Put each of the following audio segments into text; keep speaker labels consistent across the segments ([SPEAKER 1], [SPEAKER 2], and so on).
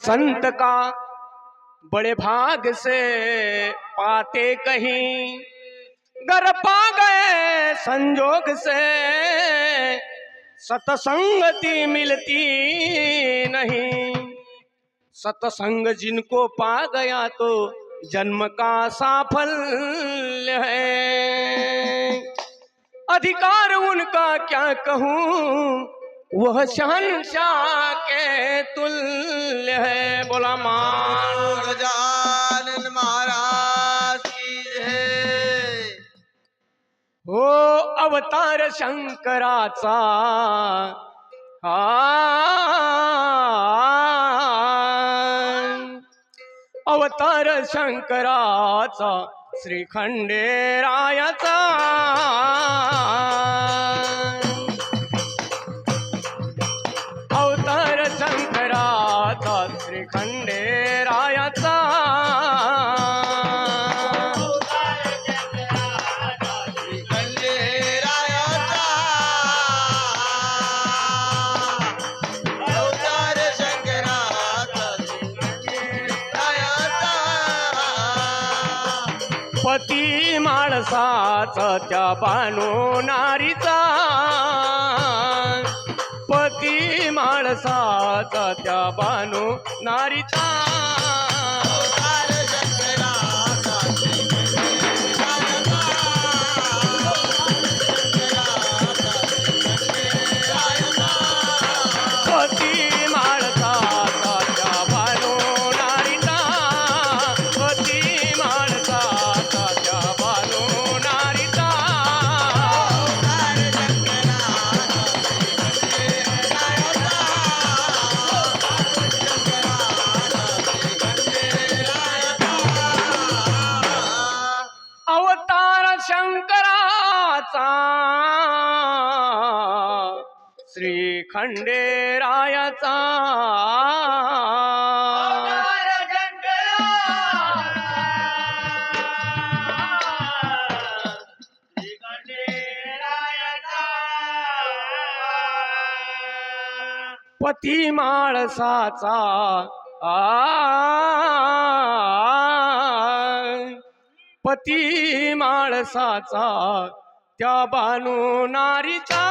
[SPEAKER 1] संत का बड़े भाग से पाते कहीं। गर पा गए संजोग से। सतसंगति मिलती नहीं। सतसंग जिनको पा गया तो जन्म का साफल्य है। अधिकार उनका क्या कहूँ? वह शहनशाह के तुल्य है। बोला माँ
[SPEAKER 2] गजानन महाराज की
[SPEAKER 1] हो। अवतार शंकराचा। अवतार शंकराचा, श्रीखंडेरायाचा।
[SPEAKER 2] खंडेरायाचा.
[SPEAKER 1] पती माणसाचा त्या बानो नारीचा. त्या बानू नारीचा खंडेरायाचा. पती माळसाचा आ पती माळसाचा त्या बानू नारीचा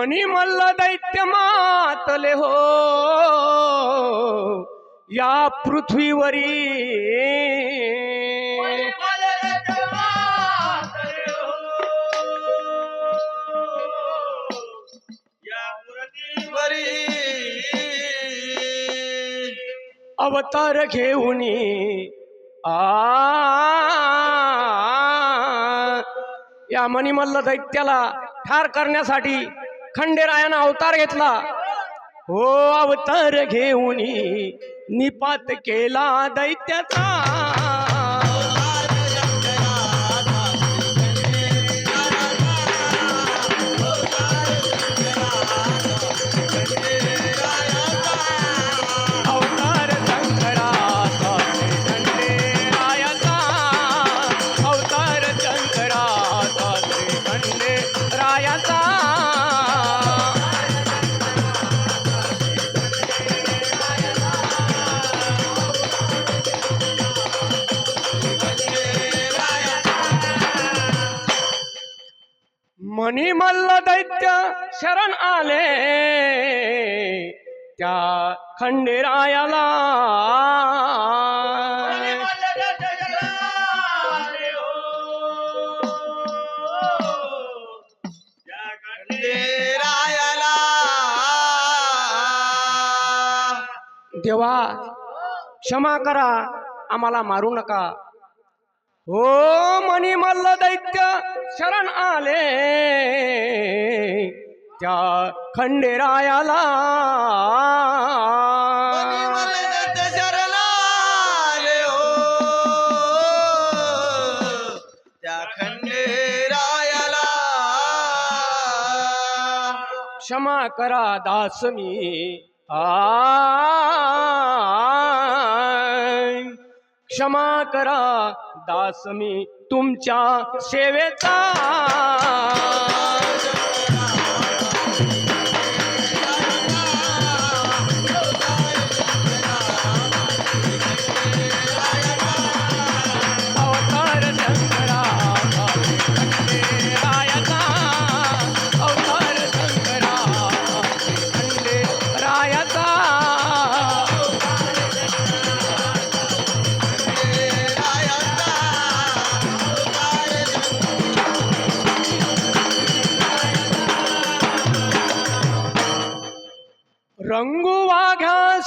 [SPEAKER 1] मनी मल्ल दैत्य मातले हो? या पृथ्वीवरी. अवतार घेऊन आ. या मणिमल्ल दैत्याला ठार करण्यासाठी खंडेरायानं अवतार घेतला. हो अवतार घेऊन निपात केला दैत्याचा. मणिमल्ल दैत्य शरण आले. त्या खंडेरायाला.
[SPEAKER 2] खंडेरायाला.
[SPEAKER 1] देवा क्षमा करा. आम्हाला मारू नका. हो मणिमल्ल दैत्य शरण आले. त्या खंडेरायाला.
[SPEAKER 2] मनी शरणाले हो त्या खंडेरायाला.
[SPEAKER 1] क्षमा करा दास मी आय. क्षमा करा दास मी तुमच्या सेवेचा.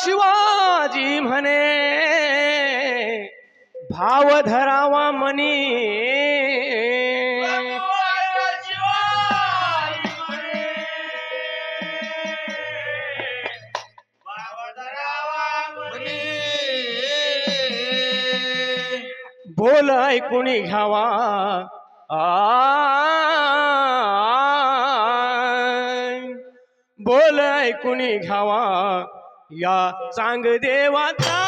[SPEAKER 1] शिवाजी म्हणे भाव धरावा मनी बोल ऐकून घ्यावा आय. बोल ऐकून घ्यावा या सांग देवाचा